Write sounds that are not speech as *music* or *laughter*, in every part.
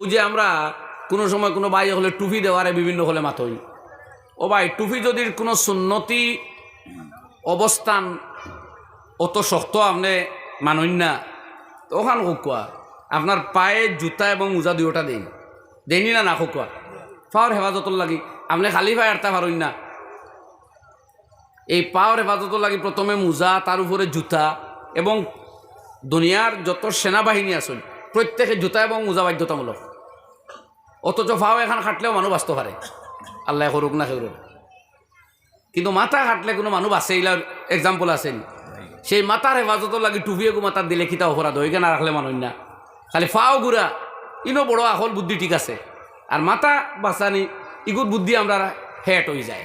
ওই যে আমরা কোনো সময় কোনো ভাই হলে টুপি দেওয়ারে বিভিন্ন হলে মাতই ও ভাই টুপি যদি কোনো সুন্নতি অবস্থান অত শক্ত আপনি মানই না, তো ওখান কোয়া আপনার পায়ে জুতা এবং মোজা দুইটা দেই। দেয়নি না না কোয়া পাওয়ার হেফাজতর লাগি। আপনি খালি পায়ে আরতা পারই না। এই পাওয়ার হেফাজতর লাগি প্রথমে মোজা তার উপরে জুতা এবং দুনিয়ার যত সেনাবাহিনী আছেন প্রত্যেকে জুতা এবং মোজা বাধ্যতামূলক। অথচ ফাও এখন খাটলেও মানুষ বাঁচতে পারে আল্লাহ করুক না করুক কিন্তু মাথা খাটলে কোনো মানুষ আছে এইলার এক্সাম্পল আছেন সেই মাথার হেফাজতর লাগি টুপিয়েগু মাথার দিলে কিতা অপরাধ হয়ে না রাখলে মানুষ না খালি ফাও ঘুরা ইনো বড় আসল বুদ্ধি ঠিক আছে। আর মাথা বাঁচানি ইগুর বুদ্ধি আমরা হেট হয়ে যায়।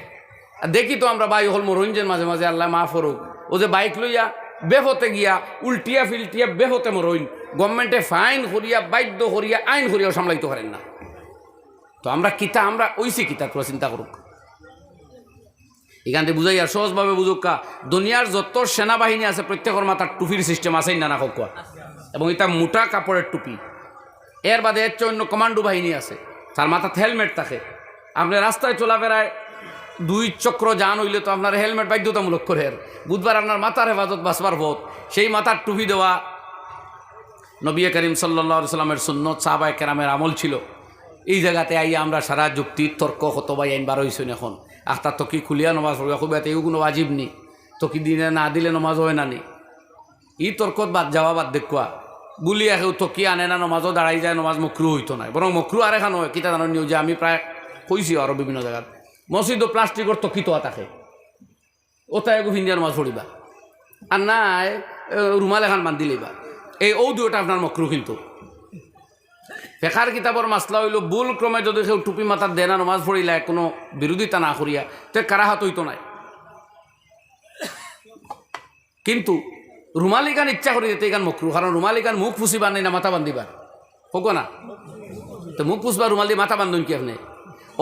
আর দেখি তো আমরা বাই হল মরঞ্জেন মাঝে মাঝে আল্লাহ মা ফরুক ও যে বাইক লইয়া বেহতে গিয়া, উল্টিয়া ফিল্টিয়া বেহতে মরইন গভর্নমেন্টে ফাইন করিয়া, বাধ্য করিয়া, আইন করিয়াও সামলাইতে পারেন না। তো আমরা কিতা, আমরা ওইসি কিতা, তোরা চিন্তা করুক। এখান থেকে বুঝাই আর সহজভাবে বুঝুক কা, দুনিয়ার যত সেনাবাহিনী আছে প্রত্যেকের মাথার টুপির সিস্টেম আছে না না কোয়া এবং এটা মোটা কাপড়ের টুপি। এর বাদে এর চেয়ে অন্য কমান্ডো বাহিনী আছে। তার মাথাতে হেলমেট থাকে। আপনি রাস্তায় চলাফেরায় দুই চক্র যান হইলে তো আপনার হেলমেট বাধ্যতামূলক করে। বুধবার আপনার মাথার হেফাজত বাঁচবার পথ সেই মাথার টুপি দেওয়া নবী করিম সাল্লা সাল্লামের সুন্নত সাহাবায় কেরামের আমল ছিল। এই জায়গাতে আইয়া আমরা সারা যুক্তি, তর্ক কত বাই আইন বার হয়েছেন এখন। আখতার তকি খুলিয়া নমাজ পড়বে? খুব এতে কোনো ওয়াজিব নি। তকি দিনে না দিলে নমাজ হয় না নি? ই তর্কত বাদ, যাওয়া বাদ, দেখুয়া। বুলি একেও তকি আনে না নমাজও দাঁড়াই যায়, নমাজ মকরু হইতো নাই? বরং মকরু আর এখন হয়, কিতা জানো যে আমি প্রায় কইছি আরও বিভিন্ন জায়গাত মসজিদও প্লাস্টিকর তকি তো থাকে। ওটা এগো ভিন্দিয়া নমাজ পড়িবা আর নাই রুমাল এখন বান্ধি লইবা। এই ঔ দুটা আপনার মকরু কিন্তু। ফেকার কিতাবর মাসলা হইল, ভুল ক্রমে যদি কেউ টুপি মাথার দেনা নমাজ পড়িলে কোনো বিরোধিতা না করিয়া, তে কারাহাত হইতো নাই। কিন্তু রুমালি গান ইচ্ছা করি যেতে গান মকরু কারণ রুমালি গান মুখ ফুসিবার নাই না মাথা বান্ধিবার হোক না? তো মুখ ফুসবা রুমাল মাথা বান্ধন কি আপনি?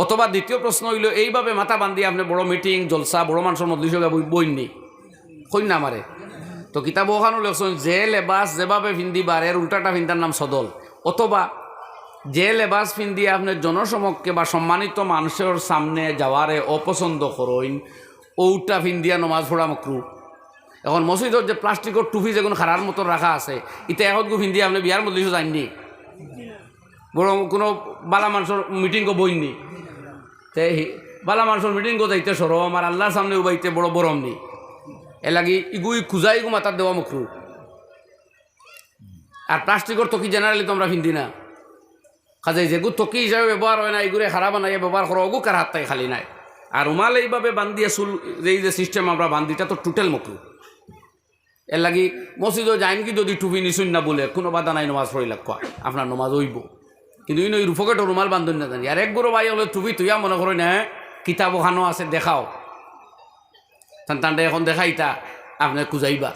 অথবা দ্বিতীয় প্রশ্ন হইল এইভাবে মাথা বান্ধি আপনি বড় মিটিং জলসা বড় মানুষের মধ্যে বইননি কই না? আমারে। তো কিতাব ওখানো লেখছেন যে লেবাস যেভাবে ফিন্দিবার এর উল্টাটা ফিন্দার নাম সদল। অথবা যে লেবাস ফিন্দি আপনি জনসমক্ষে বা সম্মানিত মানুষের সামনে যাওয়ারে অপছন্দ করইন ওটা ফিন্দিয়া নমাজ পড়া মকরু। এখন মসজিদর যে প্লাস্টিকের টুপি যেগুলো খারার মতো রাখা আছে ইটা এখন গো ফিন্দি আপনি বিয়ার মধ্যে যাননি বড় কোনো বালা মানুষের মিটিং কো বইনি তে বালা মানুষের মিটিং কো যাইতে সরম আর আল্লাহর সামনে উবাইতে বড় বরম নি এ ইগুই খুজাই গু মাতার দেওয়া মকরু। আর প্লাস্টিকের তকি জেনারেলি তো আমরা ফিন্দি না কাজে যেগু তকি হিসাবে ব্যবহার হয় না এগুলো খারাপ বানাইয়া ব্যবহার করো ওগু কার হাত খালি নাই। আর রুমাল এইভাবে বান্ধিয়ে চুল এই যে সিস্টেম আমরা বান্ধিটা তো টোটাল মকরু এর লাগি মসজিদও যাইন কি যদি টুপি নিশুন না বলে কোনো বাধা নাই নমাজ পড়িলা কোয়া আপনার নমাজ হইব। কিন্তু ইন ওই রুফকেটো রুমাল বান্ধন না জানি আর এক গরু ভাই হলে টুপি তুইয়া মনে করো না কিতাব ওখানো আছে, দেখাও। তান তান্ডে এখন দেখাইতা আপনি কুজাইবা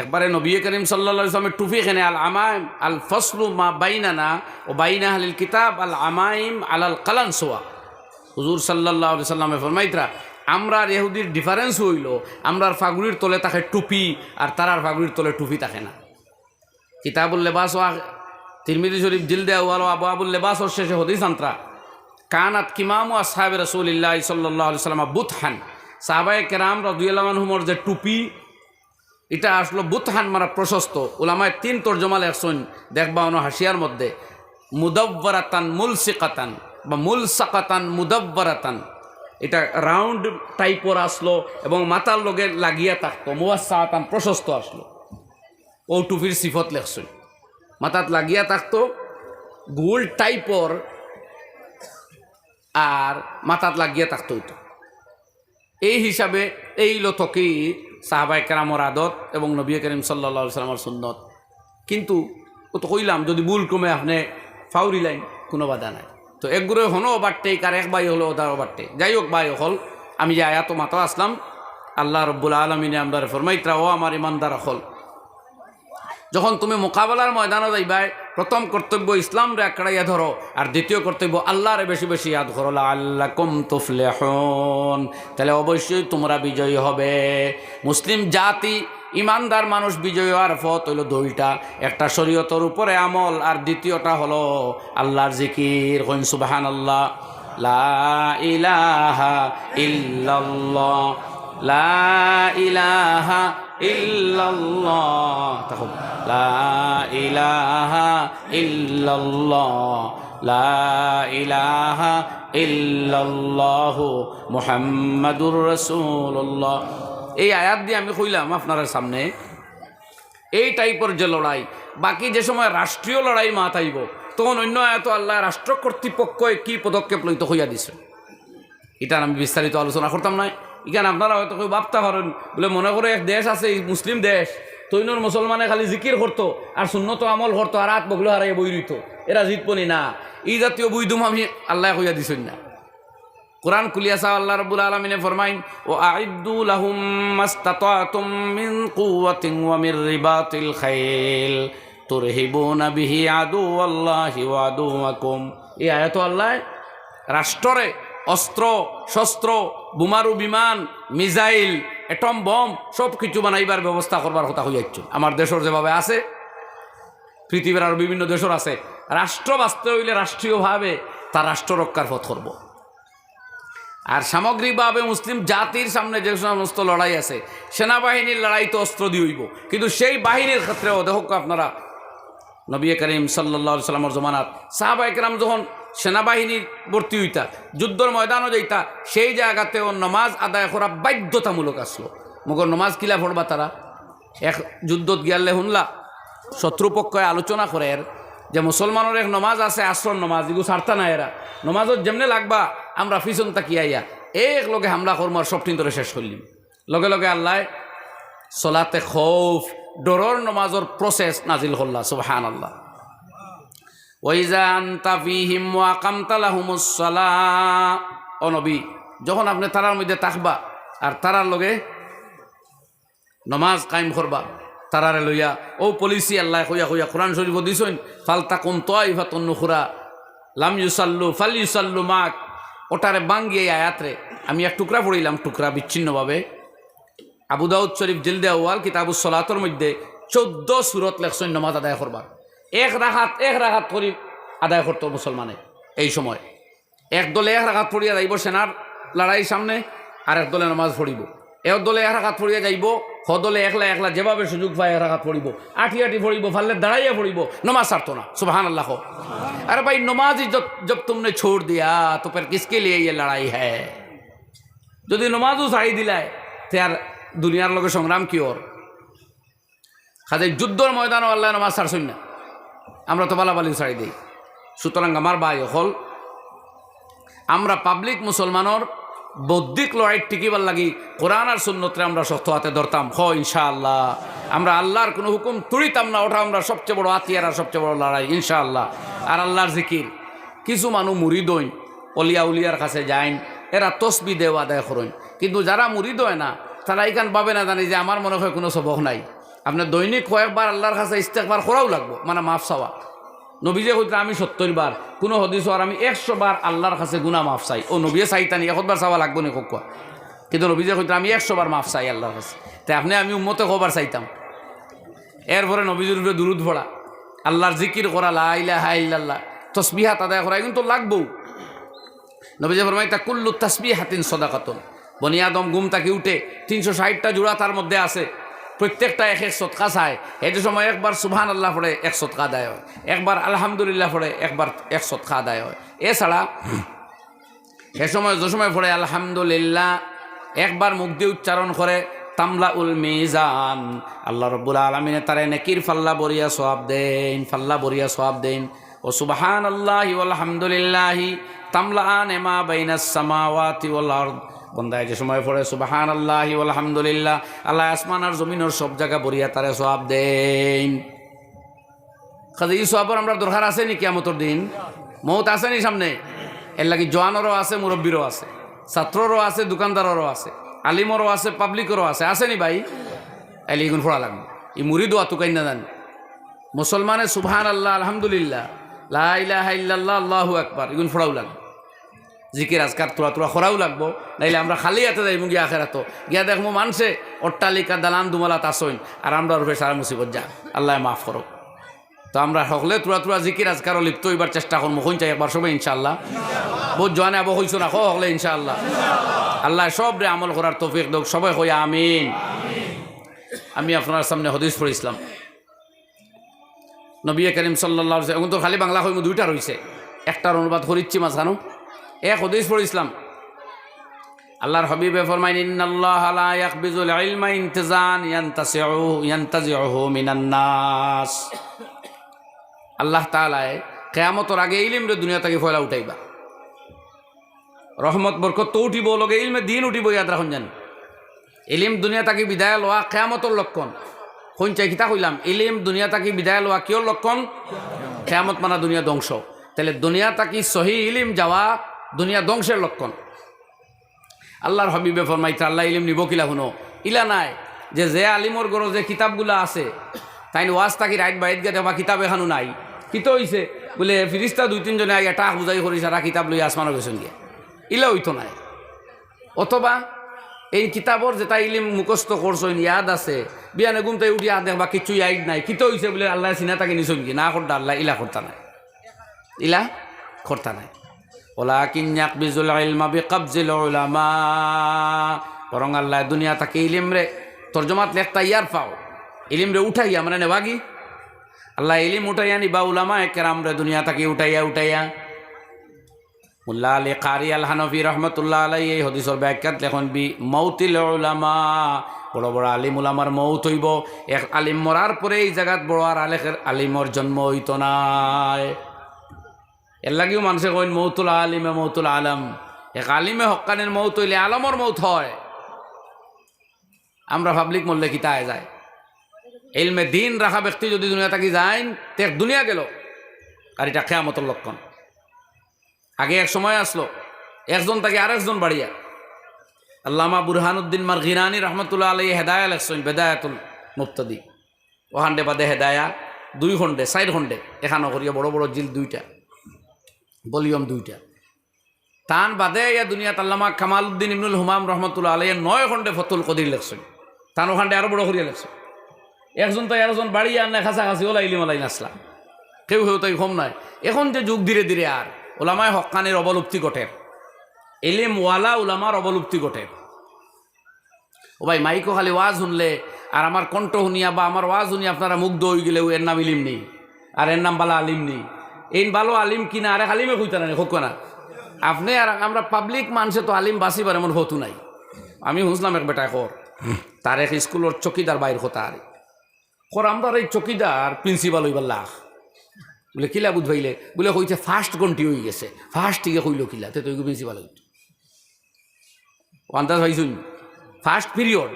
একবারে নবী করিম সাল্লা ইসলামের টুপি এখানে আল আমাইম, আল ফসলু মা বাইনানা ও বাইনা আলিল কিতাব, আল আমাইম আলাল কালান সোয়া। হুজুর সাল্লাহ সাল্লামে ফরমাইতরা আমরার ইহুদির ডিফারেন্স হইল আমরার ফাগুড়ির তলে তাকে টুপি আর তারার ফাগুড়ির তলে টুপি থাকে না। কিতাবুল লেবাস ওয়া তিরমিদি শরীফ জিলদে ওয়াল আবু আবুল লেবাস ওর শেষে হদিস আন্তরা, কানাত কিমামু আসহাবে রসুলিল্লাহ সাল্লাহ সাল্লাম বুতহান। সাহাবায়ে কেরাম রদুয়ালামানহুমর যে টুপি এটা আসলো বুতহান মারা প্রশস্ত। ওলামায় তিন তর্জমা লেখছেন দেখবা অন্য হাসিয়ার মধ্যে, মুদব্বরাতান মুলসিকাতান বা মুলসাকাতান মুদব্বরাতান। এটা রাউন্ড টাইপর আসলো এবং মাথার লগে লাগিয়া থাকতো মুয়াসাতান প্রশস্ত আসলো। ও টুপির সিফত লেখছেন মাথাত লাগিয়া থাকতো, গোল টাইপর আর মাথাত লাগিয়া থাকতো এই হিসাবে এই লতকি সাহাবাই কেরামর আদত এবং নবী করিম সাল্লা সাল্লামর সুন্নত। কিন্তু ও তো কইলাম, যদি ভুল ক্রমে আপনি ফাউরি লাইন, কোনো বাধা নাই। তো একগুড়ে হনো বাট্টে কার এক বাই হলো ওদারও বাট্টে যাই হোক বাই হল, আমি যে আয়াত মাতো আসলাম, আল্লাহ রব্বুল আলমিনে আমরা ফরমাইত্রা ও আমার ইমানদার হল। যখন তুমি মোকাবেলার ময়দানে যাইবাই প্রথম কর্তব্য ইসলাম রে আঁকড়াইয়া ধরো, আর দ্বিতীয় কর্তব্য আল্লাহরে বেশি বেশি ইয়াদ করো আল্লাহ কম তুফলে হন তাহলে অবশ্যই তোমরা বিজয়ী হবে। মুসলিম জাতি, ইমানদার মানুষ বিজয়ী হওয়ার পথ হইল দুইটা। একটা শরীয়তর উপরে আমল, আর দ্বিতীয়টা হলো আল্লাহর জিকির। হইন সুবাহান আল্লাহ লা ইলাহা ইল্লাল্লাহ। লা ইলাহা লা ইলাহা ইল্লাল্লাহ, লা ইলাহা ইল্লাল্লাহ মুহাম্মাদুর রাসূলুল্লাহ। এই আয়াত দিয়ে আমি কইলাম আপনার সামনে, এই টাইপের যে লড়াই, বাকি যে সময় রাষ্ট্রীয় লড়াই মাত আইব, তখন অন্য আয়াত আল্লাহ রাষ্ট্র কর্তৃপক্ষ কি পদক্ষেপ লইতে হইয়া দিছে? এটা আমি বিস্তারিত আলোচনা করতাম না এখানে আপনারা হয়তো কেউ ভাবতে পারেন, বলে মনে করে এক দেশ আছে মুসলিম দেশ তৈনর মুসলমানে খালি জিকির করতো আর শূন্যত আমল করতো আর হাত বগলো হারাই বই রইতো। এরা জিতপনি না। এই জাতীয় বইদুম আমি আল্লাহ কইয়া দিছেন না। কোরআন কুলিয়াসা আল্লাহ রাব্বুল আলামিনে ফরমাইন ও আইদ্দু লাহুম মাস্তাতাতুম মিন কুওয়াতিন ওয়া মির রিবাতিল খাইল। তুরহিবুনা বিহি আদুওয়াল্লাহি ওয়া আদুওয়াকুম। এই আয়াত আল্লাহ রাষ্ট্রে অস্ত্র, শস্ত্র, বোমারু বিমান, মিসাইল এটম বম, সব কিছু বানাইবার ব্যবস্থা করবার কথা হইয়াছ আমার দেশের যেভাবে আছে, পৃথিবীর আরও বিভিন্ন দেশের আছে, রাষ্ট্র বাঁচতে হইলে রাষ্ট্রীয়ভাবে তার রাষ্ট্র রক্ষার পথ করব। আর সামগ্রিকভাবে মুসলিম জাতির সামনে যে সমস্ত লড়াই আছে, সেনাবাহিনীর লড়াই তো অস্ত্র দিয়ে হইব। কিন্তু সেই বাহিনীর ক্ষেত্রেও দেখক আপনারা, নবী করিম সাল্লা সাল্লামর জমানাত সাহাবা একরাম যখন সেনাবাহিনীর ভর্তি হইতা, যুদ্ধর ময়দানও যাইতা, সেই জায়গাতেও নমাজ আদায় করা বাধ্যতামূলক আসলো। মগর নমাজ কিলা পড়বা তারা? এক যুদ্ধত গিয়ালে শুনলা শত্রুপক্ষে আলোচনা করে এর যে মুসলমানের এক নমাজ আছে আশ্রম নমাজ এগুলো সারতা না এরা। নমাজত যেমনে লাগবা, আমরা ফিসন তাকিয়াইয়া এক লগে হামলা করব আর সব ধরে শেষ করলিম। লগে লগে আল্লাহ সলাতে খৌফ, ডরর নমাজর প্রসেস নাজিল হল্লা সুবহান আল্লাহ ওইজা আন্তা ফিহিম ওয়াকামতা লাহুমুস সালাহ ও নবী, যখন আপনি তারার মধ্যে তাকবা আর তারার লগে নমাজ কায়েম করবা, তারারে লইয়া, ও পলিসি, আল্লাহ কইয়া কইয়া কোরআন শরীফ দিছইন ফালতা কোন তোয়াইফা তন্নুখুরা লাম ইউসাল্লু ফাল ইউসাল্লু মাক ওটারে বাঙ্গিয়ে আয়াতরে আমি এক টুকরা পড়িলাম, টুকরা বিচ্ছিন্নভাবে। আবু দাউদ শরীফ জিলদে আউয়াল কিতাবুস মধ্যে চোদ্দ সুরত লেখছেন নমাজ আদায় করবার। এক রাখাত এক রাখাত পরি আদায় করতো মুসলমানে এই সময়। এক দলে এক রাখাত পড়িয়া যাইব সেনার লড়াই সামনে আর এক দলে নামাজ পড়িব। এক দলে এক রাখাত পড়িয়া যাইব সদলে একলা একলা যেভাবে সুযোগ পায় এক রাখাত পড়িব। আঠি আঠি পড়িব ফাললে দাঁড়াইয়া পড়িব, নমাজ ছাড়তো না সুবাহান আল্লাহ আরে ভাই নমাজই জব তুমনে ছোড় দিয়া, তো ফের কিসকে লিয়ে ইয়ে লড়াই হ্যায় যদি নমাজও ছাড়ি দিলায়, তে আর দুনিয়ার লোকের সংগ্রাম কি ওর? কাজে যুদ্ধর ময়দানও আল্লাহ নমাজ ছাড়ছই না। আমরা তো বালাবালি ছাড়ি দিই। সুতরাং আমার ভাই হল, আমরা পাবলিক মুসলমানের বৌদ্ধিক লড়াই টিকিবার লাগি কোরআন আর সুন্নতরে আমরা শক্ত হাতে ধরতাম। হ, ইনশাআল্লাহ। আমরা আল্লাহর কোনো হুকুম তুড়িতাম না, ওটা আমরা সবচেয়ে বড় আতিয়ার আর সবচেয়ে বড় লড়াই, ইনশাআল্লাহ। আর আল্লাহর জিকির, কিছু মানুষ মুড়ি দইন অলিয়া উলিয়ার কাছে যাইন, এরা তসবি দেওয়া আদায় করেন কিন্তু যারা মুড়ি দয় না, তারা এইখান পাবে না জানি যে আমার মনে হয় কোনো সবক নাই। আপনার দৈনিক কয়েকবার আল্লাহর কাছে ইস্তেকবার করাও লাগবো। মানে মাফ চাওয়া। নবীজে কইতে আমি সত্তর বার কোনো হদিস আর আমি একশো বার আল্লাহর কাছে গুনা মাফ চাই। ও নবীয়ে চাইতানি একবার চাওয়া লাগবো নি কোয়া কিন্তু নবীজে কইতে আমি একশো বার মাফ চাই আল্লাহর কাছে। তাই আপনি, আমি উম্মতে কবার চাইতাম। এরপরে নবীজুর উপরে দুরুদ ভরা আল্লাহর জিকির করা লাইলা হাইল্লাহ তসবিহাত আদায় করা কিন্তু লাগবো নবীজে ফরমাই তা কুল্লু তসবি হাতিন সদাকাতন বনিয়াদম গুম তাকে উঠে তিনশো ষাটটা জোড়া তার মধ্যে আছে। প্রত্যেকটা এক এক সৎকা চায়। এই সময় একবার সুবহান আল্লাহ পড়ে এক সৎকা আদায় হয়। একবার আলহামদুলিল্লাহ পড়ে একবার এক সৎকা আদায় হয়। এছাড়া এ সময় যে সময় পড়ে আলহামদুলিল্লাহ একবার মুখ দিয়ে উচ্চারণ করে তামলা উল মিজান। আল্লাহ রব্বুল আলমিনে তারে নেকির ফাল্লা বরিয়া সোয়াব দেন ফাল্লা বরিয়া সোয়াব দেন ও সুবাহান আল্লাহ আলহামদুলিল্লাহি তামলা আন এমা বাইনাস সামাওয়াতি আরদ। বন্দায় যে সময় পড়ে সুবাহান আল্লাহ আলহামদুলিল্লাহ আল্লাহ আসমান আর জমিনের সব জায়গা বরিয়া তারে সোয়াব দেন। কাজে এই সোয়াবর আমরা দরকার আছে নি কেমতর দিন? মৌত আছে নি সামনে? এর লাগি জোয়ানেরও আছে, মুরব্বীরও আছে, ছাত্ররও আছে, দোকানদারেরও আছে, আলিমরও আছে, পাবলিকেরও আছে। আছে নি ভাই? এলি এগুন ফোড়া লাগবে। এই মুড়ি দোয়া তুকাই না জানি মুসলমানে সুবহান আল্লাহ আলহামদুলিল্লাহ, লা ইলাহা ইল্লাল্লাহ, আল্লাহু আকবার, এগুন ফোড়াও লাগবে। জিকির আজকার তোরা তোরা খরাও লাগবো। নাইলে আমরা খালি হাতে যাইমু গিয়া আখেরাতো। গিয়া দেখব মানুষে অট্টালিকা, দালান দুমালা তাসইন আর আমরা রূপে সারা মুসিবত যা আল্লাহ মাফ করো তো আমরা সকলে তোরা তোরা জিকির আজকারও লিপ্ত হইবার চেষ্টা করব কোন চাই একবার সবাই ইনশাল্লাহ বহুত জোয়ানে আবো হইছো না সকলে ইনশাল্লাহ আল্লাহ সব রে আমল করার তৌফিক দোক, সবাই কই আমিন। আমি আপনার সামনে হদিস পড়িছিলাম নবী করিম সাল্লাহ এখন তো খালি বাংলা হইমু দুইটা রয়েছে একটার অনুবাদ করিচ্ছি মাঝখানো এক হদিস পড়িছিলাম আল্লাহর হবিবে ফরমাইন ইন্নাল্লাহ লা ইয়াকবিজুল ইলমা ইনতিজান ইয়ান্তাসিউ মিনান নাস। আল্লাহ তাআলায় কিয়ামতের আগে ইলম রে দুনিয়া থেকে ফয়লা উঠাইবা। রহমত, বরকত তো উঠিব, লগে ইলমে দিন উঠিব, ইয়াদ রাখুন জানি। ইলিম দুনিয়া তাকি বিদায় লওয়া কেয়ামতর লক্ষণ। কোন চাই কিতা কইলাম? ইলিম দুনিয়া তাকি বিদায় লওয়া কিয়র লক্ষণ? কেয়ামত মানা দুনিয়া ধ্বংস। তাহলে দুনিয়া তাকি সহি ইলিম যাওয়া দুনিয়া ধ্বংসের লক্ষণ। আল্লাহর হবিবে ফরমাইতে আল্লাহ ইলিম নিব কিলা শুনো ইলা নাই, যে যে আলিমর গড় যে কিতাবগুলা আছে তাই ওয়াজ তাকি রাইট বাইট গিয়ে দেবা কিতাব এখানো নাই। কিতো হইছে? বলে, ফিরিস্তা দুই তিনজনে আগে টাক বুঝাই করি সারা কিতাব লই আসমানো গেছেন গিয়ে। ইলা হইতো নাই। অথবা এই কিতাবর যেটা ইলিম মুখস্থ করছেন ইয়াদ আছে, বিয়ানে গুমতে উঠি আর দেখবা কিছু ইয়াদ নাই। কিত হইছে? বলে, আল্লাহ চিনা তাকে নিছন কি না করতা আল্লাহ ইলা করতা নাই। ইলা করতা নাই। ওলাকিন ইয়াকবিজুল ইলমা বিকাবজিল উলামা। বরং আল্লাহ দুনিয়া তাকে ইলিম রে, তর্জমাত লেখতা ইয়ার পাও। ইলিম রে উঠাইয়া মানে নেবাগি আল্লাহ ইলিম উঠাইয়া নিবা উলামা কেরাম রে, দুনিয়া তাকে উঠাইয়া উঠাইয়া। মুল্লা আলী কারি আল হানফি রহমতুল্লাহ আলাই এই হদিসর ব্যাখ্যাত লেখন বি, মৌতিল উলামা। বড় বড় আলিম উলামার মৌত হইব। এক আলিম মরার পরে এই জায়গাত বড় আর আলেখের আলিমর জন্ম হইত নাই। এর লাগেও মানুষে কইন, মৌতুল আলিমে মৌতুল আলম। এক আলিমে হকানের মৌত হইলে আলমর মৌত হয়। আমরা পাবলিক মরলে কিতায় যায়? এলমে দিন রাখা ব্যক্তি যদি দুনিয়া থাকি যায় তে দুনিয়া গেল। আর এটা খেয়ামতর লক্ষণ। আগে এক সময় আসলো, একজন তাকে আরেকজন বাড়িয়া। আল্লামা বুরহানুদ্দিন মার গিরানি রহমতুল্লাহ আলাই হেদায়া লেখছেন, বেদায়াতুল মুক্তদি ওখানডে বাদে হেদায়া, দুই খণ্ডে, চার খণ্ডে এখানো করিয়া বড় বড় জিল দুইটা। ভলিউম দুইটা। তান বাদে ইয়া দুনিয়াত আল্লামা কামাল উদ্দিন ইমনুল হুমাম রহমতুল্লাহ আলাই নয় খণ্ডে ফতুল কদির লেখছেন। তান ওখানডে আরও বড় করিয়া লেখছেন। একজন তো একজন বাড়ি আর না কাছাকাছি ওলাই লিমালাই নাসলা কেউ কেউ তাই কম নাই। এখন যে যুগ ধীরে ধীরে আর, ওলামায় হকানের অবলুপ্তি ঘটে। এলেম ওয়ালা ওলামার অবলুপ্তি ঘটের ও ভাই, মাইকো খালি ওয়াজ শুনলে, আর আমার কণ্ঠ শুনিয়া বা আমার ওয়াজ শুনিয়া আপনারা মুগ্ধ হয়ে গেলেও এর নাম ইলিম নেই, আর এর নাম বালা আলিম নেই। এই ভালো আলিম কিনা, আরে আলিমে কইতা না হোক না। আপনি আর আমরা পাবলিক মানুষে তো আলিম বাঁচিবার এমন হতু নাই। আমি শুনলাম এক বেটা কর তার এক স্কুলের চকিদার বাইর হতা আর। কর, আমরা এই চকিদার প্রিন্সিপাল হইবার লাখ। বলে, কিলা বুঝবাইলে বলে, কইছে ফার্স্ট গন্টি হয়ে গেছে। ফার্স্ট টিকে কইল কিলা, তে তুই প্রিন্সিপাল হইত আন্দাজ হয়েছুন ফার্স্ট পিরিয়ড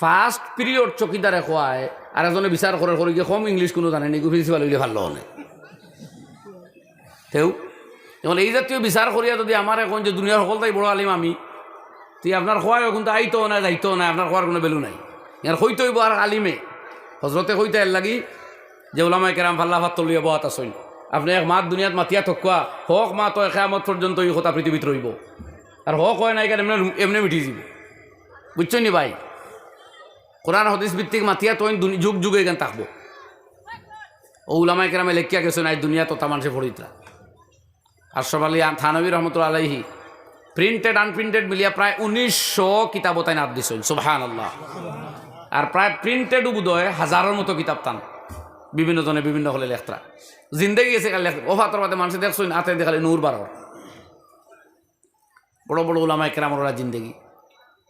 ফার্স্ট পিরিয়ড চকিদারে খোয়ায় আর এজনে বিচার করে করে কম ইংলিশ কোনো জানে নি প্রিন্সিপাল হইলে ভালো হনে তেও। এখন এই জাতীয় বিচার করিয়া যদি আমার এখন যে দুনিয়ার সকল তাই বড় আলিম আমি তুই আপনার খোয়ায় এখন তো আইতো না যাইতো না আপনার খোয়ার কোনো বেলু নাই। ইয়ার হইতে হইব আর আলিমে। হজরতে হইতে এর লাগি যে ওলামাই কেরাম ফাল্লা ভাত তলিয়া বহাত আসইন আপনি এক মাত দুনিয়াত মাতিয়া থকুয়া হক মা তো একামত পর্যন্ত এই কথা পৃথিবীত রইব আর হক হয় নাই এমনি এমনি মিটি যাব। বুঝছ নি ভাই? কোরআন হদিস ভিত্তিক মাতিয়া তো যুগ যুগে এখান থাকব ও উলামাই কেরামে লেখিয়া গেছে নাই দুনিয়া তো তা মানুষে ফরিতরা আশরফ আলী থানবী রহমতুল্লা আলাইহি প্রিন্টেড আনপ্রিন্টেড মিলিয়া প্রায় উনিশশো কিতাব তাই নাত দিছেন সুবহান আল্লাহ আর প্রায় প্রিন্টেডও বোধ হয় হাজারের মতো কিতাব টান বিভিন্ন জনে বিভিন্ন হলে লেখতরা জিন্দেগি গেছে কাল লেখ ওফাতর বাদে মানুষ দেখছই আতে দেখালে নূর বারর। বড় বড় উলামায় কেরাম ওরা জিন্দেগি।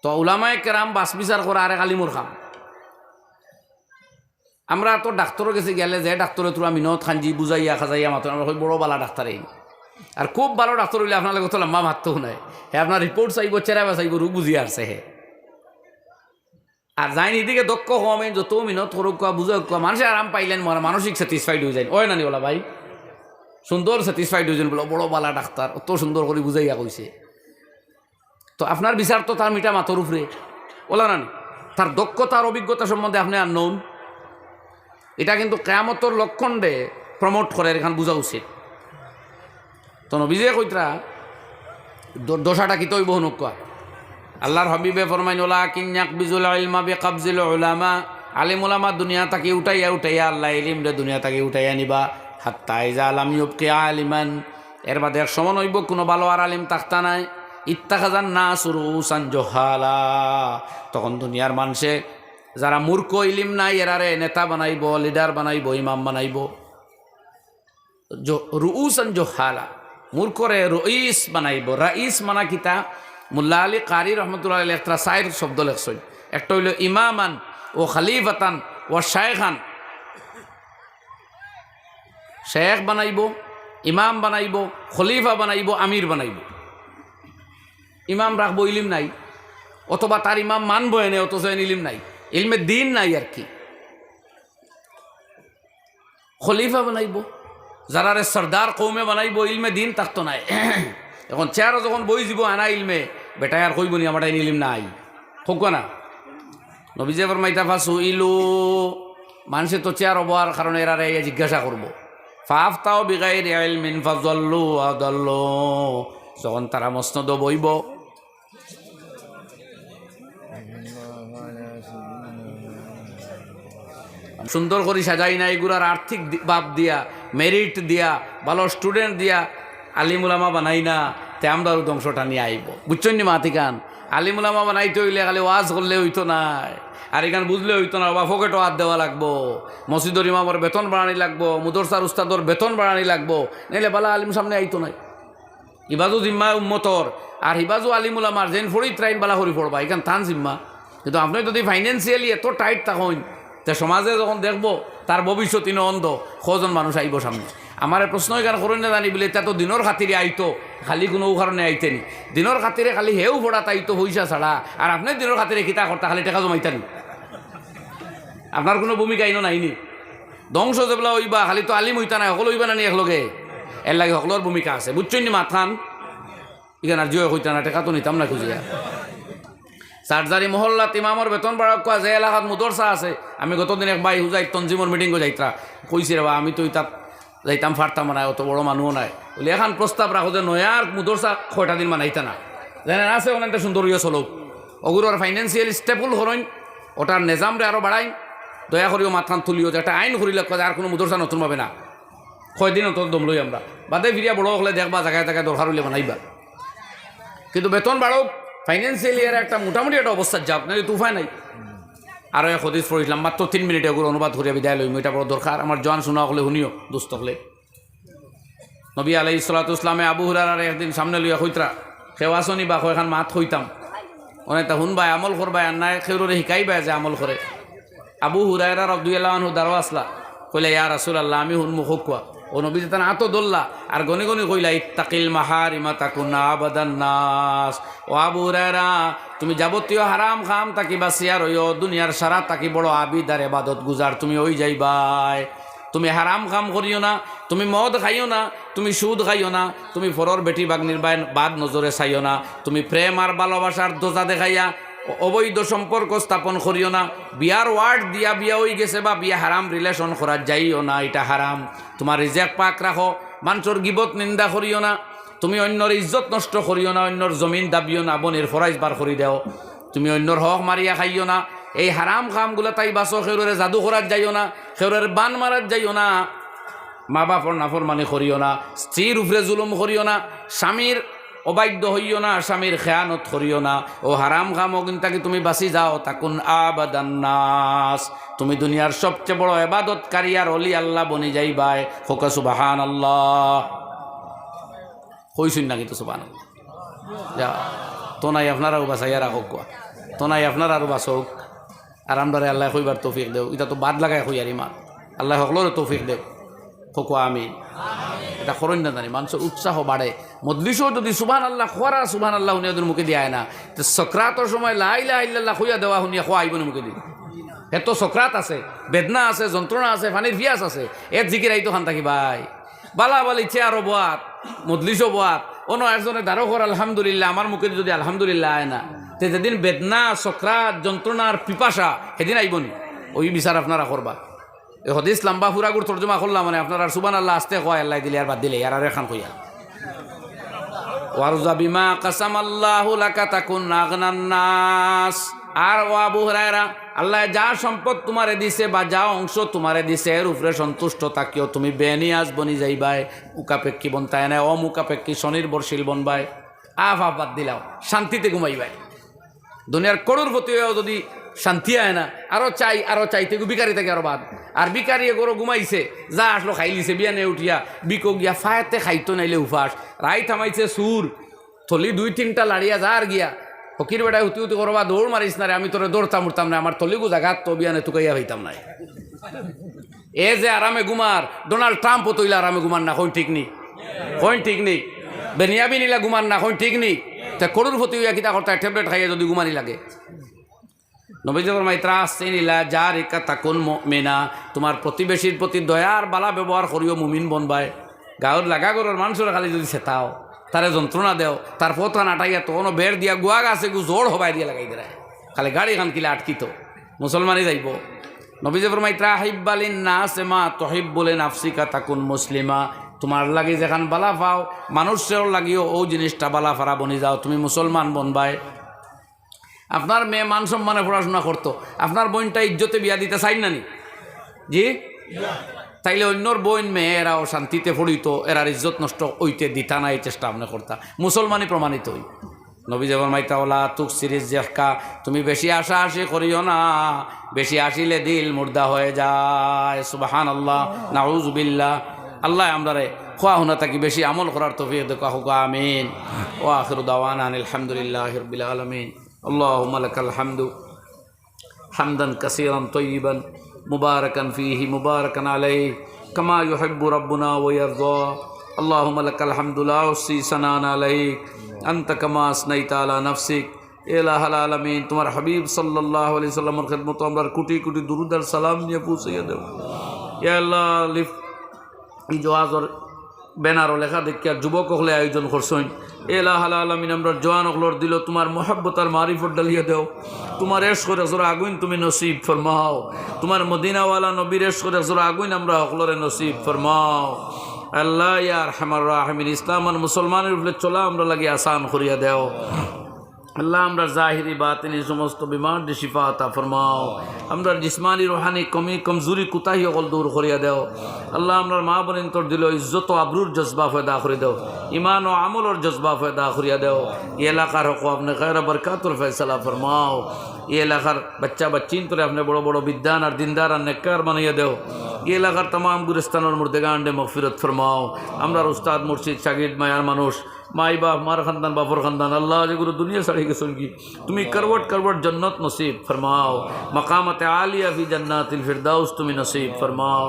তো উলামায় কেরাম বাস বিচার করা আরেক আলিমুর খাম আমরা তো ডাক্তারও গেছে গেলে যে ডাক্তারে তোরা মিনত খাঞ্জি বুঝাইয়া খাজাইয়া মাত্র আমরা বড় বালা ডাক্তার এই। আর খুব ভালো ডাক্তার হইলে আপনার কথা লম্বা মারতেও নাই। হ্যাঁ আপনার রিপোর্ট চাইব, চেরা চাইব রোগ বুঝিয়ে আসছে হে। আর যাইনি এদিকে দক্ষ হমেন যত মিনত করুক বুঝক মানুষে আরাম পাইলেন মরা মানসিক স্যাটিসফাইড হয়ে যায়। ওই নানি বলা ভাই সুন্দর স্যাটিসফাইড হয়ে যান বলো, বড় বালা ডাক্তার অত সুন্দর করে বুঝাইয়া কইছে তো আপনার বিচার তো তার মিটা মাথর উপরে ওলা নানি তার দক্ষতার অভিজ্ঞতা সম্বন্ধে আপনি আর নন এটা কিন্তু কেয়ামতর লক্ষণ দে প্রমোট করে এখান বোঝা উচিত। তো নবীজে কইতরা, দ- দশাটা কি তৈব নুকা আল্লাহর হবিবে ফরমাইন, ওলা কিন্যাক বিজুল ইলমা বে কাবজিল উলামা আলিম উলামা দুনিয়া তাকে উঠাইয়া উঠাইয়া আল্লাহ ইলিম রে দুনিয়া তাকে উঠাইয়া নিবা। হাত্তা ইজা আলাম ইউবকে আলিমান। এর বাদে এক সমান হইব, কোনো ভালো আর আলিম তাক্তা নাই। ইত্তাখাজান না সুরু জহালা। তখন দুনিয়ার মানুষে, যারা মূর্খ ইলিম নাই এরারে নেতা বানাইব, লিডার বানাইব, ইমাম বানাইব। রুউসান জোহালা। মূর্খরে রইস বানাইব। রাইস মানা কিতা মুল্লা আলী কারি রহমতুল্লাহ আলী একটা সাইর শব্দ লেখছই একটা হইল ইমামান ও খালিফাতান ও শায়েখান শেখ বানাইব, ইমাম বানাইব, খলিফা বানাইব, আমির বানাইব। ইমাম রাখব ইলিম নাই, অথবা তার ইমাম মানবো এনে, অথচ ইলিম নাই। ইলমে দিন নাই আর কি। খলিফা বানাইব যারারে সর্দার কৌমে বানাইব, ইলমে দিন থাকতো নাই। *clears throat* এখন চেয়ারও যখন বই যাব আনা ইলমে, বেটাই আর কইব নি, আমার ইলিম নাই। হোক না নবীজে ফরমাইতা, ফাসু ইলু, মানুষে তো চেয়ার হবার কারণে এরা রে জিজ্ঞাসা করব। ফাফতাও বিগাই রেল মিন ফাজল্লু আদল্লু। যখন তারা মসনদ বইব। সুন্দর করে সাজাই না, এগুলার আর্থিক বাপ দিয়া। মেরিট দিয়া, ভালো স্টুডেন্ট দিয়া আলিমুলামা বানাই না, তে আমরা ধ্বংসটা নিয়ে আইব। বুঝছেন নি মাতিকান আলিমুলামা বানাইতে হইলে খালি ওয়াজ করলে হইতো নাই আর এখান বুঝলে হইতো না বা ফকেটও হাত দেওয়া লাগবো। মসজিদর ইমামর বেতন বাড়ানি লাগবো, মুদরসার উস্তাদর বেতন বাড়ানি লাগবো। নাইলে বালা আলিম সামনে আইতো নাই। ইবাজু জিম্মা উম্মতর। আর হিবাজু আলিমুলামার যেন ফড়ি ট্রাইন বালা হরি পড়বা, এখান থান জিম্মা। কিন্তু আপনি যদি ফাইন্যান্সিয়ালি এত টাইট থাকুন তে সমাজে যখন দেখব, তার ভবিষ্যৎ ইনো অন্ধ, কজন মানুষ আইব সামনে? আমার প্রশ্ন এখানে করেন না জানি বলে তা দিনের খাতিরে আইতো, খালি কোনো কারণে আইতেনি দিনের খাতিরে খালি হেউ ফোড়া তাইতো পয়সা ছাড়া আর আপনি দিনের খাতিরে কিতা করতা খালি টাকা জমাইতানি আপনার কোনো ভূমিকা ইনো নাইনি ধ্বংস যেগুলা হইবা, খালি তো আলিম হইতা নাই, সকলো হইবা নানি একলগে? এর লাগে সকলোর ভূমিকা আছে। বুঝছেন নি মাথান? ইখান আর জিও হইতা না টেকা তো নিতাম না খুঁজিয়া। সার্জারি মহল্লাত ইমামর বেতন বাড়ক যে এলাকাত মুদরসা আছে। আমি গতদিন এক বাই হুজাই তঞ্জিমর মিটিংও যাইত্রা কইছি রে আমি তো তাত যাইতাম ফারতাম না অত বড় মানুষও নাই। বলে এখন প্রস্তাব রাখো যে নয়ার মুদরসা কয়টা দিন মানাইতা না। জানেন আছে অনেকটা সুন্দর ইয়ে চলো অগুরর ফাইন্যান্সিয়াল স্টেবল হরইন ওটার নিজামরে আরও বাড়াইন দয়া করিও মাথান তুলিও যে একটা আইন করিলে আর কোনো মুদরসা নতুন পাবে না। কয়দিন অন্তত দম লই আমরা বাদে ফিরিয়া বড় হলে দেখবা জায়গায় জায়গায় দরকার হইলে বানাইবা। কিন্তু বেতন বাড়ক ফাইন্যান্সিয়ালি এর একটা মোটামুটি একটা অবস্থা যাক নাহলে তুফায় নাই আরও এক হদিস পড়িলাম, মাত্র তিন মিনিট এগুলো অনুবাদ করে বিদায় লইম, এটা বড় দরকার। আমার জোয়ান শোনা হলে শুনিও দুস্থ হলে। নবী আলাই সালাতু ইসলামে আবু হুরার একদিন সামনে লইয়া হইতরা খেওয়াশনি বা এখন মাত হইতাম অনেকটা শুনবাই আমল করবাই আর নাই খেউরে শিকাইবাই যে আমল করে। আবু হুরায়রা রব্দুল্লাহ দারো আসলা, কইলা, ইয়া রাসুল আল্লাহ আমি হুন মুখ কুয়া। ও নবী তান আতো দোল্লা। আর গনি গনি কইলা, ইত্তাকিল মাহার ইমা তাকুনা আবাদান নাস। ও আবু হুরায়রা, তুমি যাবতীয় হারাম খাম তাকি বাসিয়া রইও, দুনিয়ার সারা তাকি বড় আবিদ আর এবাদত গুজার, তুমি ওই যাইবাই। তুমি হারাম কাম করিও না, তুমি মদ খাইও না, তুমি সুদ খাইও না, তুমি ফরর বেটি বাগনির বাই বাদ নজরে চাইও না, তুমি প্রেম আর ভালোবাসার দোজা দেখাইয়া অবৈধ সম্পর্ক স্থাপন করিও না। বিয়ার ওয়ার্ড দিয়া বিয়া হয়ে গেছে বা বিয়া হারাম রিলেশন করা যাইও না, এটা হারাম তোমার রিজেক পাক রাখো মানুষের গিবত নিন্দা করিও না। তুমি অন্যর ইজ্জত নষ্ট করিও না অন্যর জমিন দাবিও না বনের ফরাইজ বার করি দেও। তুমি অন্যর হক মারিয়া খাইও না। এই হারাম খামগুলো তাই বাসো সেউরে জাদু করার যাইও না সেউরের বান মারার যাইও না। মা বাপর নাফর মানে করিও না স্ত্রীর উপরে জুলুম করিও না। স্বামীর অবাধ্য হইও না, স্বামীর খেয়ানত করিও না। ও হারাম খাম অগিনতাকে তুমি বাঁচি যাও, তাকুন আবাদান্নাস তুমি দুনিয়ার সবচেয়ে বড় এবাদতকারী আর অলি আল্লাহ বনি যাইবাই। হোকা সুবাহান আল্লাহ কইসুন না কিন্তু সুবাহান যা তো নাই আপনারাও বাঁচাইয়া রাখক কোয়া। তো নাই আপনার আরও বাঁচক। আর আমরা আল্লাহ কইবার তৌফিক দেও। এটা তো বাদ লাগাই কই আর ইমান। আল্লাহ সকলের তৌফিক দেও। খোকো আমি এটা করেন না জানি মানুষের উৎসাহ বাড়ে। মদলিশও যদি সুবান আল্লাহ খোয়ারা সুবান আল্লাহ শুনিয়া ওদের মুখে দিয়ে না। তো সক্রাতর সময় লাইলা ইল্লাল্লাহ খুঁয়া দেওয়া শুনিয়া খোয়া আইব না মুখে দিয়ে। এত সক্রাত আছে, বেদনা আছে, যন্ত্রণা আছে পানির পিয়াস আছে এর জিকির আইতো খান থাকি ভাই। বালা বালি চেয়ারও বোয়াত মদলিশও বোয়াত, অন্য একজনে দারো কর আলহামদুলিল্লাহ, আমার মুখে যদি আলহামদুলিল্লাহ আয় না, তে যেদিন বেদনা, সক্রাত, যন্ত্রণার পিপাসা, সেদিন আইবনি ওই বিচার আপনারা করবা। হদিস লাম্বা ফুরাগুর তর্জমা করলাম মানে আপনার আর সুবান আল্লাহ আসতে কয়, আল্লাহ দিলে আর বাদ দিলে আর এখান কইয়া। ওয়ারজা বিমা কাসাম আল্লাহ লাকা তাকুন আগনান নাস। আর ও আবু হুরায়রা, আল্লাহ যা সম্পদ তোমারে দিছে বা যা অংশ তোমারে দিছে, এর উপরে সন্তুষ্ট থাকিও, তুমি বেনিয়াজ বনি যাইবাই মুকাপেক্ষী বনতায় না অমুকাপেক্ষী স্বনির্ভরশীল বনবাই আফ আফ, বাদ দিলাও, শান্তিতে ঘুমাইবাই। দুনিয়ার করোড়পতিও যদি শান্তি আয় না। আরও চাই, আরও চাইতে বিকারি থাকে আরও বাদ। আর বিকারি গরো ঘুমাইছে, যা আসলো খাইলিছে, বিয়ানে উঠিয়া বিকো গিয়া ফায়াতে খাইতো নাইলে উফাস। রাই থামাইছে সুর, থলি দুই তিনটা লাড়িয়া যা আর গিয়া, ফকির বেটায় হুতি হুতি করবা, দৌড় মারিস না রে, আমি তোরে দৌড়তাম উঠতাম না, আমার তলিগু জাগাত, তো বিয়ানে তুকাইয়া হইতাম নাই। এ যে আরামে ঘুমার, ডোনাল্ড ট্রাম্পও তৈলা আরামে ঘুমার না কোন ঠিক নেই কোন ঠিক নেই বেনিয়াবি নিলা ঘুমার না কোন ঠিক নেই তা করুর ফতি হইয়া কিতা করতে ট্যাবলেট খাইয়া যদি ঘুমানি লাগে। নবীজর মাইত্রা আসছে নিলা যার একা তাকুন মেনা তোমার প্রতিবেশীর প্রতি দয়ার বালা ব্যবহার করিও মুমিন বনবায় গাঁৱৰ লাগা ঘৰৰ মানুষের খালি যদি চেতাও তারে যন্ত্রণা দেও তার পথা নাটাইয়া তখনও বের দিয়া গুয়া গাছে গু জোর হবাই দিয়া লাগাই দেয় খালি গাড়ি খান কিলা আটকিত মুসলমানই যাইব। নবীজে ফরমাইত্রা হাইব্বালিন না সেমা তহিব বলে নাফসিকা তাকুন মুসলিমা তোমার লাগি যেখান বালা পাও মানুষের লাগিও ও জিনিসটা বালা ফারা বনি যাও। তুমি মুসলমান বনবাই আপনার মেয়ে মান সম্মানে পড়াশোনা করতো। আপনার বোনটা ইজ্জতে বিয়া দিতে চাই না নি জি? তাইলে অন্যর বোন মেয়ে এরাও শান্তিতে পড়িত, এরার ইজ্জত নষ্ট ওইতে দিতা না, এই চেষ্টা আপনি করতা। মুসলমানই প্রমাণিত হই। নবী যেমন মাইতাওলা তুক সিরিজ জেহকা, তুমি বেশি আশা আশি করিও না। বেশি আসিলে দিল মুর্দা হয়ে যায়। সুবাহান আল্লাহ নাউজবিল্লা আল্লাহ আমরারে খোয়া হুনা থাকি, বেশি আমল করার তফিক দেখা হোক আমিন। ও আখির দাওয়ান আলহামদুলিল্লাহ রবিল আলমিন। اللهم لك الحمد حمدا كثيرا طيبا مباركا فيه مباركا عليه كما يحب ربنا ويرضى. اللهم لك الحمد لا أحصي ثناء عليك. أنت كما أثنيت على نفسك. اے الہ العالمین تمہارے حبیب صلی اللہ علیہ وسلم اور خدمت ہمارا کوٹی کوٹی درود اور سلام نیا پوچھے یا اللہ لف جو آج اور ব্যানার লেখা দেখিয়া যুবক হলে আয়োজন করছেন। হালা আলমিন, আমরা জোয়ান হলর দিল, তোমার মোহাব্বতার মারিফত ডালিয়া দেও। তোমার এস করে জোর আগুন তুমি নসিব ফরমাও। তোমার মদিনাওয়ালা নবীর এস করে জোর আগুন আমরা হকলরে নসিব ফরমাও। আল্লাহ ইয়ার হামার রাহমিন, ইসলাম আর মুসলমানের উপরে চলা আমরা লাগে আসান করিয়া দেও। আল্লাহ আমরা জাহিরি বাতিনি সমস্ত বিমার শিফা আতা ফরমাও। আমরা জিসমানি রোহানি কমি কমজুরি কুতাহি অকল দূর করিয়া দেও। আল্লাহ আমরা মা বোনিন তোর দিল ইজ্জত আবরুর জজবা ফয়দা করে দেও। ইমান ও আমলর জজবা ফয়দা করিয়া দেও। ই এলাকার হক আপনি খৈর বরকাতুর ফয়সলা ফরমাও। ই এলাকার বাচ্চা বাচ্চিন তোরে আপনি বড় বড় বিদ্যান আর দিনদার আর নেকর বানাইয়া দেও। ই এলাকার তাম গুলিস্তানের মুর্দেগান্ডে মফিরত ফরমাও। আমরা উস্তাদ মুর্শিদ শাগিদ মায়ার মানুষ। মাই বাপ মার খানদান বাপর খানদান আল্লাহ যেগুলো দুনিয়া ছাড়ি গেছেন কি তুমি করবট করবট জন্নত নসিব ফরমাও মকামত আলিয়া ফি জান্নাতিল ফিরদাউস তুমি নসিব ফরমাও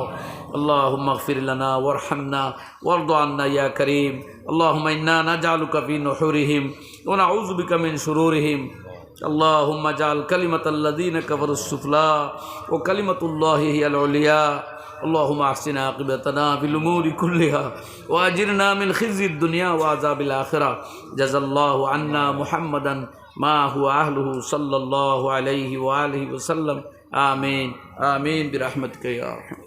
اللهم اغفر لنا وارحمنا وارض عنا يا كريم اللهم انا نجعلك في نحورهم ونعوذ بك من شرورهم اللهم اجعل كلمة الذين كفروا السفلى وكلمة الله هي العليا اللهم احسن عاقبتنا في الأمور كلها واجرنا من خزي الدنيا وعذاب الاخره. جزا الله عنا محمدا ما هو اهله صلى الله عليه واله وسلم. آمين. آمين برحمتك يا أرحم.